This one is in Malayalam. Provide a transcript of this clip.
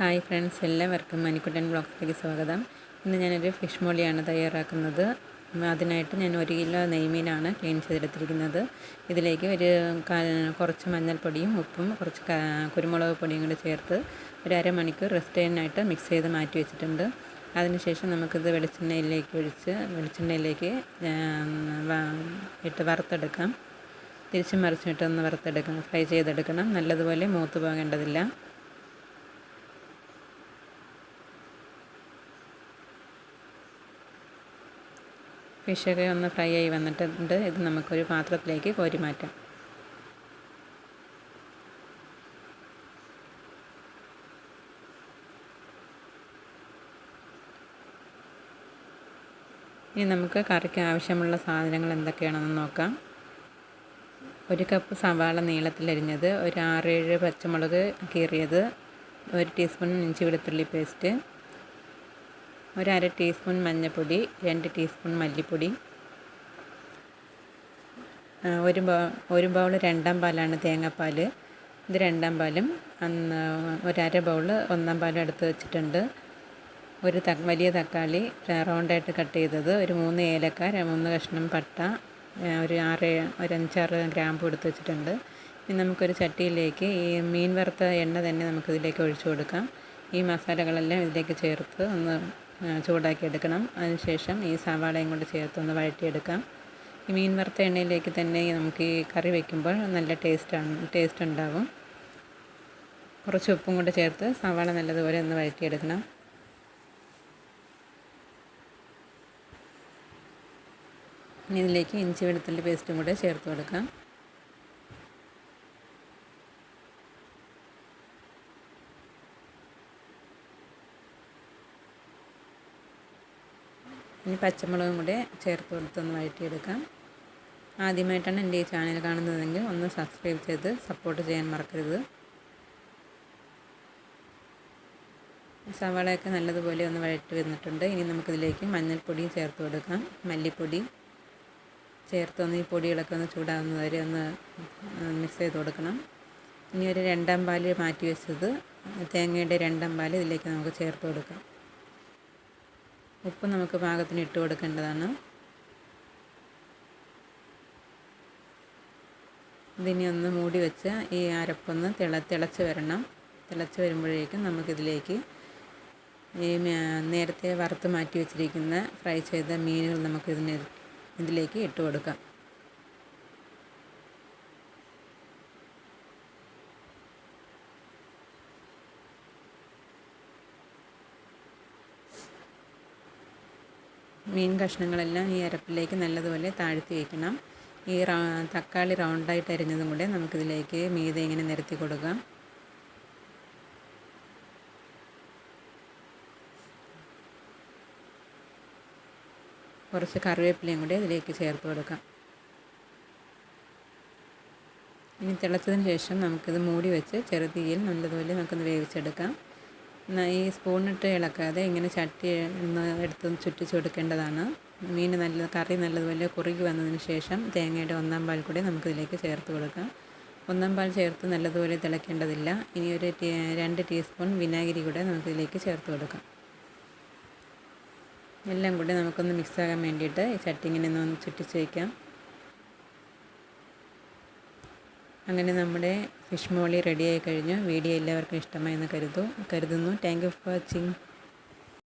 ഹായ് ഫ്രണ്ട്സ് എല്ലാവർക്കും മണിക്കുട്ടൻ ബ്ലോഗ്സിലേക്ക് സ്വാഗതം. ഇന്ന് ഞാനൊരു ഫിഷ് മോളിയാണ് തയ്യാറാക്കുന്നത്. അതിനായിട്ട് ഞാൻ ഒരു കിലോ നെയ്മീനാണ് ക്ലീൻ ചെയ്തെടുത്തിരിക്കുന്നത്. ഇതിലേക്ക് ഒരു കുറച്ച് മഞ്ഞൾപ്പൊടിയും ഉപ്പും കുറച്ച് കുരുമുളക് പൊടിയും കൂടി ചേർത്ത് ഒരു അരമണിക്കൂർ റെസ്റ്റ് ചെയ്യാനായിട്ട് മിക്സ് ചെയ്ത് മാറ്റി വെച്ചിട്ടുണ്ട്. അതിനുശേഷം നമുക്കിത് വെളിച്ചെണ്ണയിലേക്ക് ഒഴിച്ച് വെളിച്ചെണ്ണയിലേക്ക് ഇട്ട് വറുത്തെടുക്കാം. തിരിച്ചും മറിച്ചിട്ട് ഒന്ന് വറുത്തെടുക്കണം ഫ്രൈ ചെയ്തെടുക്കണം. നല്ലതുപോലെ മൂത്ത് പോകേണ്ടതില്ല. ഫിഷൊക്കെ ഒന്ന് ഫ്രൈ ആയി വന്നിട്ടുണ്ട്. ഇത് നമുക്കൊരു പാത്രത്തിലേക്ക് കോരി മാറ്റാം. ഇനി നമുക്ക് കറിക്ക് ആവശ്യമുള്ള സാധനങ്ങൾ എന്തൊക്കെയാണെന്ന് നോക്കാം. ഒരു കപ്പ് സവാള നീളത്തിലരിഞ്ഞത് ഒരു ആറേഴ് പച്ചമുളക് കീറിയത് ഒരു ടീസ്പൂൺ ഇഞ്ചി വെളുത്തുള്ളി പേസ്റ്റ് ഒരു അര ടീസ്പൂൺ മഞ്ഞൾപ്പൊടി രണ്ട് ടീസ്പൂൺ മല്ലിപ്പൊടി. ഒരു ബൗ ഒരു ബൗൾ രണ്ടാം പാലാണ് തേങ്ങാപ്പാൽ ഇത് രണ്ടാം പാലും ഒരര ബൗൾ ഒന്നാം പാലും എടുത്ത് വെച്ചിട്ടുണ്ട്. ഒരു ത വലിയ തക്കാളി റൗണ്ടായിട്ട് കട്ട് ചെയ്തത് ഒരു മൂന്ന് ഏലക്ക മൂന്ന് കഷ്ണം പട്ട ഒരു ആറ് ഒരു അഞ്ചാറ് ഗ്രാമ്പു എടുത്ത് വെച്ചിട്ടുണ്ട്. ഇനി നമുക്കൊരു ചട്ടിയിലേക്ക് ഈ മീൻ വറുത്ത എണ്ണ തന്നെ നമുക്കിതിലേക്ക് ഒഴിച്ചു കൊടുക്കാം. ഈ മസാലകളെല്ലാം ഇതിലേക്ക് ചേർത്ത് ഒന്ന് ചൂടാക്കി എടുക്കണം അതിനുശേഷം ഈ സവാളയും കൊണ്ട് ചേർത്ത് ഒന്ന് വഴറ്റിയെടുക്കാം. ഈ മീൻ വറുത്ത എണ്ണയിലേക്ക് തന്നെ നമുക്ക് ഈ കറി വയ്ക്കുമ്പോൾ നല്ല ടേസ്റ്റാണ് ടേസ്റ്റ് ഉണ്ടാകും കുറച്ച് ഉപ്പും കൂടെ ചേർത്ത് സവാള നല്ലതുപോലെ ഒന്ന് വഴറ്റിയെടുക്കണം. ഇതിലേക്ക് ഇഞ്ചി വെളുത്തുള്ളി പേസ്റ്റും കൂടെ ചേർത്ത് കൊടുക്കാം. ഇനി പച്ചമുളകും കൂടെ ചേർത്ത് കൊടുത്തൊന്ന് വഴറ്റിയെടുക്കാം. ആദ്യമായിട്ടാണ് എന്റെ ഈ ചാനൽ കാണുന്നതെങ്കിൽ ഒന്ന് സബ്സ്ക്രൈബ് ചെയ്ത് സപ്പോർട്ട് ചെയ്യാൻ മറക്കരുത്. സവാളയൊക്കെ നല്ലതുപോലെ ഒന്ന് വഴറ്റി വന്നിട്ടുണ്ട്. ഇനി നമുക്കിതിലേക്ക് മഞ്ഞൾപ്പൊടിയും ചേർത്ത് കൊടുക്കാം. മല്ലിപ്പൊടി ചേർത്ത് ഒന്ന് ഈ പൊടികളൊക്കെ ഒന്ന് ചൂടാകുന്നത് വരെ ഒന്ന് മിക്സ് ചെയ്ത് കൊടുക്കണം. ഇനി ഒരു രണ്ടാം പാൽ മാറ്റി വെച്ചത് തേങ്ങയുടെ രണ്ടാം പാൽ ഇതിലേക്ക് നമുക്ക് ചേർത്ത് കൊടുക്കാം. ഉപ്പ് നമുക്ക് പാകത്തിന് ഇട്ട് കൊടുക്കേണ്ടതാണ്. ഇതിനെ ഒന്ന് മൂടി വെച്ച് ഈ അരപ്പൊന്ന് തിള തിളച്ച് വരണം. തിളച്ച് വരുമ്പോഴേക്കും നമുക്കിതിലേക്ക് ഈ നേരത്തെ വറുത്ത് മാറ്റി വെച്ചിരിക്കുന്ന ഫ്രൈ ചെയ്ത മീനുകൾ നമുക്ക് ഇതിന് ഇതിലേക്ക് ഇട്ട് കൊടുക്കാം. മീൻ കഷ്ണങ്ങളെല്ലാം ഈ അരപ്പിലേക്ക് നല്ലതുപോലെ താഴ്ത്തി വയ്ക്കണം ഈ തക്കാളി റൗണ്ടായിട്ട് അരിഞ്ഞതും കൂടെ നമുക്കിതിലേക്ക് മീതെ ഇങ്ങനെ നിരത്തി കൊടുക്കാം. കുറച്ച് കറിവേപ്പിലയും കൂടെ ഇതിലേക്ക് ചേർത്ത് കൊടുക്കാം. ഇനി തിളച്ചതിന് ശേഷം നമുക്കിത് മൂടി വെച്ച് ചെറുതീയിൽ നല്ലതുപോലെ നമുക്കൊന്ന് വേവിച്ചെടുക്കാം. ഈ സ്പൂണിട്ട് ഇളക്കാതെ ഇങ്ങനെ ചട്ടി എടുത്ത് ചുറ്റിച്ച് കൊടുക്കേണ്ടതാണ് മീൻ നല്ല കറി നല്ലതുപോലെ കുറുകി വന്നതിന് ശേഷം തേങ്ങയുടെ ഒന്നാം പാൽ കൂടി നമുക്കിതിലേക്ക് ചേർത്ത് കൊടുക്കാം. ഒന്നാം പാൽ ചേർത്ത് നല്ലതുപോലെ തിളയ്ക്കേണ്ടതില്ല ഇനി ഒരു രണ്ട് ടീസ്പൂൺ വിനാഗിരി കൂടെ നമുക്കിതിലേക്ക് ചേർത്ത് കൊടുക്കാം. എല്ലാം കൂടി നമുക്കൊന്ന് മിക്സാകാൻ വേണ്ടിയിട്ട് ഈ ചട്ടി ഇങ്ങനെ ഒന്ന് ചുറ്റിച്ച് വയ്ക്കാം അങ്ങനെ നമ്മുടെ ഫിഷ് മോളി റെഡിയായി കഴിഞ്ഞു. വീഡിയോ എല്ലാവർക്കും ഇഷ്ടമായി എന്ന് കരുതു കരുതുന്നു. Thank you for watching